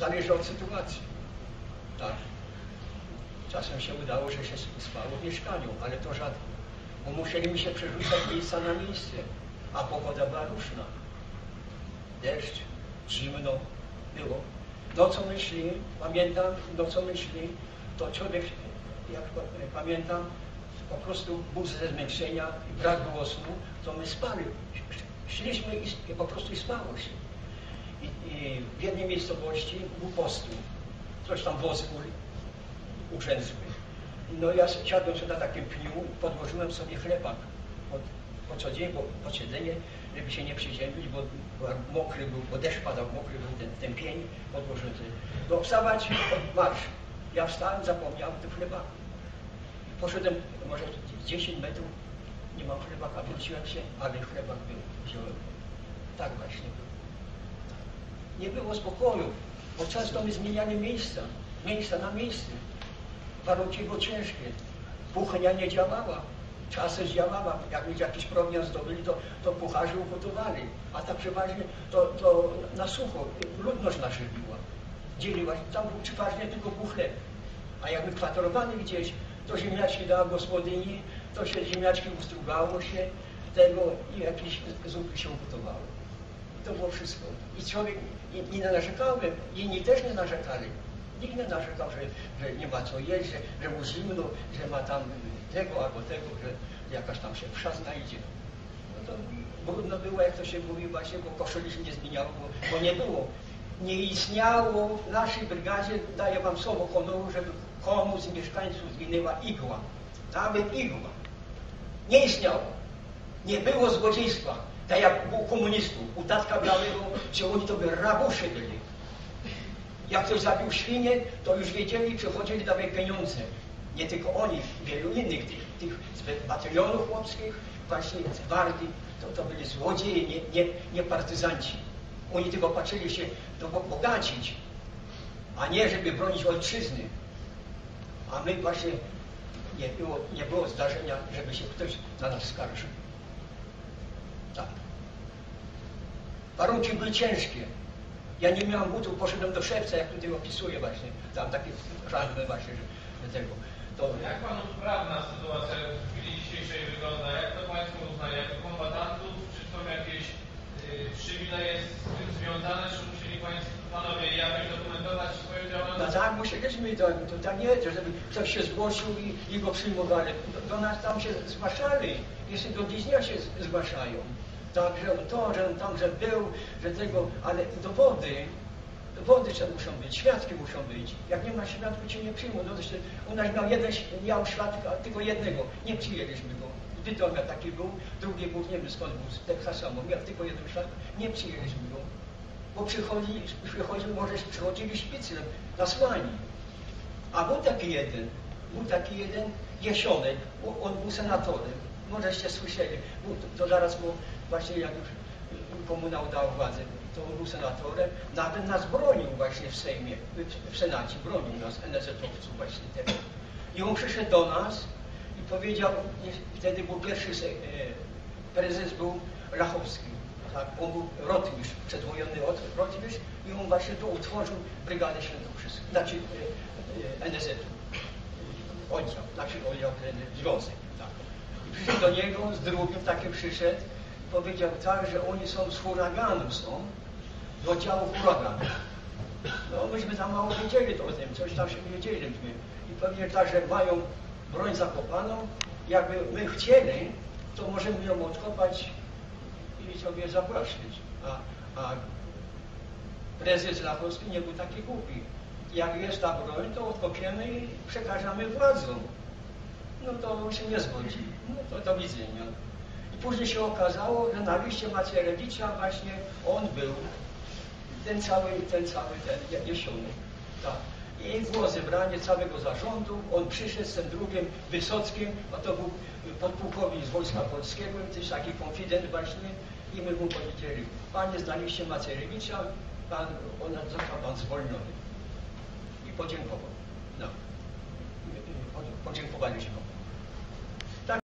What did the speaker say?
zależy od sytuacji. Tak. Czasem się udało, że się spało w mieszkaniu, ale to rzadko. Bo musieli mi się przerzucać miejsca na miejsce, a pogoda była różna. Deszcz, zimno było. Nocą myśli, pamiętam, nocą myśli, to człowiek, jak pamiętam, po prostu ból ze zmęczenia i brak było snu, to my spali. Szliśmy i po prostu spało się. W jednej miejscowości był postój. Coś tam wozy ugrzęzły. No ja siadłem sobie na takim pniu, podłożyłem sobie chlebak pod, po co dzień, bo po siedzenie, żeby się nie przyziębić, bo, mokry był, bo deszcz padał, mokry był ten, ten pień, podłożyłem sobie. No wstawać, marsz. Ja wstałem, zapomniałem tu chleba. Poszedłem może 10 metrów, nie mam chlebaka, wróciłem się, ale chlebak był, wziąłem. Tak właśnie było. Nie było spokoju, bo często my zmieniali miejsca, miejsca na miejsce. Warunki były ciężkie. Kuchnia nie działała. Czasem działała. Jak mieć jakiś problem zdobyli, to, to kucharze ugotowali. A tak przeważnie to, to na sucho ludność nasza była. Dzieliła, tam był przeważnie tylko pół. A jakby kwaterowany gdzieś, to ziemniaczki dała gospodyni, to się ziemniaczki ustrugało się tego i jakieś zupy się ugotowały. To było wszystko. I człowiek nie, nie narzekałem, inni też nie narzekali. Nikt nie narzekał, że, że nie ma co jeść, że, że mu zimno, że ma tam tego albo tego, że jakaś tam się wsza znajdzie. No to brudno było, jak to się mówi właśnie, bo koszuli się nie zmieniało, bo, bo nie było. Nie istniało w naszej brygadzie, daję wam słowo honoru, żeby komuś z mieszkańców zginęła igła. Nawet igła. Nie istniało. Nie było złodziejstwa. Tak jak u komunistów, u tatka białego, że oni to by rabusze byli. Jak ktoś zabił świnię, to już wiedzieli, przychodzili dawać pieniądze. Nie tylko oni, wielu innych tych, tych z batalionów chłopskich, właśnie z to, to byli złodzieje, nie, nie, nie partyzanci. Oni tylko patrzyli się do bogacić, a nie żeby bronić ojczyzny. A my właśnie nie było, nie było zdarzenia, żeby się ktoś na nas skarżył. Tak. Warunki były ciężkie. Ja nie miałem butów, poszedłem do szewca, jak tutaj opisuję właśnie, tam takie żadne właśnie, że tego. To... Jak panu prawna sytuacja w chwili dzisiejszej wygląda? Jak to państwo uznaje? Jako kombatantów? Czy są jakieś y, przywileje z tym związane? Czy musieli państwo, panowie jakoś dokumentować swoją działalność? No tak, musieliśmy to, to tak nie, to żeby ktoś się zgłosił i, i go przyjmowali. Do, do nas tam się zgłaszali, jeszcze do dziś się zgłaszają. Tak, że to, że on tam, że był, że tego, ale dowody, dowody muszą być, świadki muszą być. Jak nie ma świadków, cię nie przyjmą. No to się, u nas miał jeden, miał świadka, tylko jednego, nie przyjęliśmy go. Wytomia taki był, drugi był, nie wiem skąd był, z Teksasa, miał tylko jeden świadek, nie przyjęliśmy go. Bo przychodzi, przychodził, może przychodzili szpicy nasłani. A był taki jeden, był taki jeden Jesionek, on był senatorem, możeście słyszeli, to, zaraz mu właśnie jak już komuna udała władzę, to on był senatorem, nawet nas bronił właśnie w Sejmie, w Senacie, bronił nas, NSZ-owców właśnie tego. I on przyszedł do nas i powiedział, wtedy był pierwszy e, prezes był Lachowski, tak, on był rotmistrz, przedwojenny rotmistrz i on właśnie to utworzył Brygadę Świętokrzyską, znaczy e, e, NSZ-u, oddział, znaczy oddział, związek, tak. Przyszedł do niego, z drugim takim przyszedł, powiedział tak, że oni są z huraganu są, do oddziału huraganu. No myśmy tam mało wiedzieli to o tym, coś tam się wiedzieliśmy. I powiedział tak, że mają broń zakopaną, jakby my chcieli, to możemy ją odkopać i sobie zapłaszczyć. A, a prezes Lachowski nie był taki głupi. Jak jest ta broń, to odkopiemy i przekażemy władzom. No to się nie zgodzi. No to do widzenia. Później się okazało, że na liście Macierewicza właśnie on był, ten cały, ten cały, ten Jesionek. Tak. I było zebranie całego zarządu, on przyszedł z tym drugim Wysockim, a to był podpułkownik z Wojska Polskiego, też taki konfident właśnie, i my mu powiedzieli, panie znaliście Macierewicza, pan, on został pan zwolniony. I podziękował. No. 我这个不管就行了。